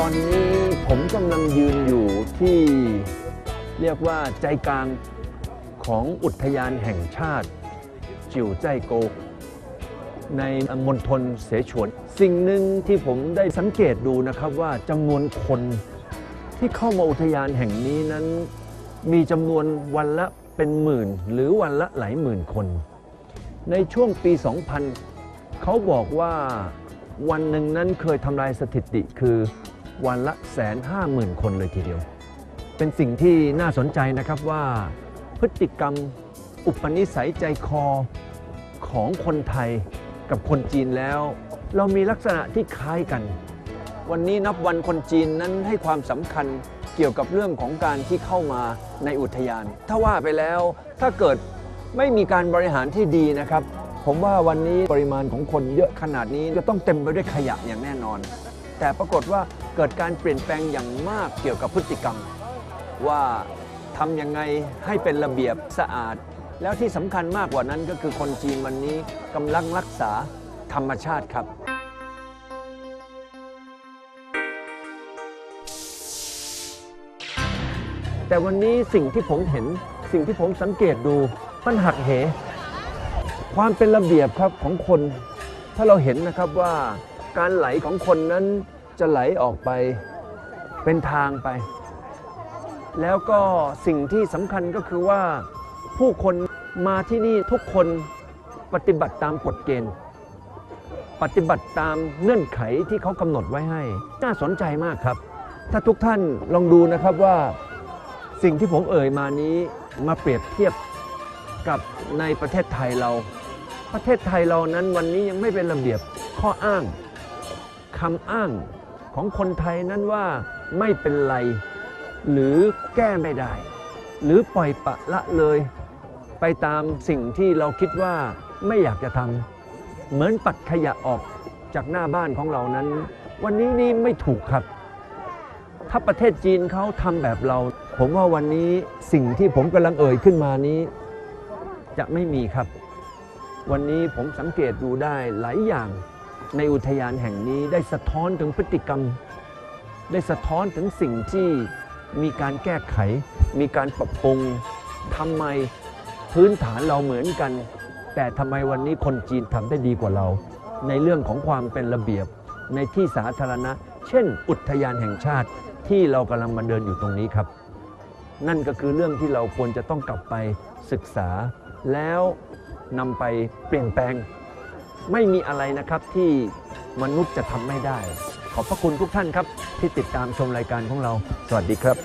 ตอนนี้ผมกำลังยืนอยู่ที่เรียกว่าใจกลางของอุทยานแห่งชาติ จิวใจโก ในมณฑลเสฉวน สิ่งหนึ่งที่ผมได้สังเกตดูนะครับว่าจำนวนคนที่เข้ามาอุทยานแห่งนี้นั้นมีจำนวนวันละเป็นหมื่น หรือวันละหลายหมื่นคน ในช่วงปี 2000 เขาบอกว่าวันหนึ่งนั้นเคยทำลายสถิติคือ วันละแสนห้าหมื่นคนเลยทีเดียว เป็นสิ่งที่น่าสนใจนะครับว่าพฤติกรรมอุปนิสัยใจคอของคนไทยกับคนจีนแล้ว เรามีลักษณะที่คล้ายกัน วันนี้นับวันคนจีนนั้นให้ความสำคัญเกี่ยวกับเรื่องของการที่เข้ามาในอุทยาน ถ้าว่าไปแล้วถ้าเกิดไม่มีการบริหารที่ดีนะครับ ผมว่าวันนี้ปริมาณของคนเยอะขนาดนี้จะต้องเต็มไปด้วยขยะอย่างแน่นอน แต่ปรากฏว่าเกิดการเปลี่ยนแปลงอย่างมากเกี่ยวกับพฤติกรรม ว่าทำยังไงให้เป็นระเบียบสะอาด แล้วที่สำคัญมากกว่านั้นก็คือคนจีนวันนี้กำลังรักษาธรรมชาติครับแต่วันนี้สิ่งที่ผมเห็นสิ่งที่ผมสังเกตดู มันหักเห ความเป็นระเบียบครับของคน ถ้าเราเห็นนะครับว่า การไหลของคนนั้นจะไหลออกไปเป็นทางไป แล้วก็สิ่งที่สำคัญก็คือว่าผู้คนมาที่นี่ทุกคนปฏิบัติตามกฎเกณฑ์ ปฏิบัติตามเงื่อนไขที่เขากำหนดไว้ให้ น่าสนใจมากครับ ถ้าทุกท่านลองดูนะครับว่าสิ่งที่ผมเอ่ยมานี้มาเปรียบเทียบกับในประเทศไทยเรา ประเทศไทยเรานั้นวันนี้ยังไม่เป็นระเบียบข้ออ้าง คำอ้างของคนไทยนั้นว่าไม่เป็นไร หรือแก้ไม่ได้ หรือปล่อยปละละเลย ไปตามสิ่งที่เราคิดว่าไม่อยากจะทำเหมือนปัดขยะออกจากหน้าบ้านของเรานั้น วันนี้นี่ไม่ถูกครับ ถ้าประเทศจีนเขาทำแบบเรา ผมว่าวันนี้สิ่งที่ผมกำลังเอ่ยขึ้นมานี้ จะไม่มีครับ วันนี้ผมสังเกตดูได้หลายอย่าง ในอุทยานแห่งนี้ได้สะท้อนถึงพฤติกรรม ได้สะท้อนถึงสิ่งที่มีการแก้ไข มีการปรับปรุงทำไมพื้นฐานเราเหมือนกัน แต่ทำไมวันนี้คนจีนทำได้ดีกว่าเรา ในเรื่องของความเป็นระเบียบในที่สาธารณะ เช่น อุทยานแห่งชาติที่เรากำลังมาเดินอยู่ตรงนี้ครับ นั่นก็คือเรื่องที่เราควรจะต้องกลับไปศึกษา แล้วนำไปเปลี่ยนแปลง ไม่มีอะไรนะครับที่มนุษย์จะทำไม่ได้ ขอบพระคุณทุกท่านครับที่ติดตามชมรายการของเรา สวัสดีครับ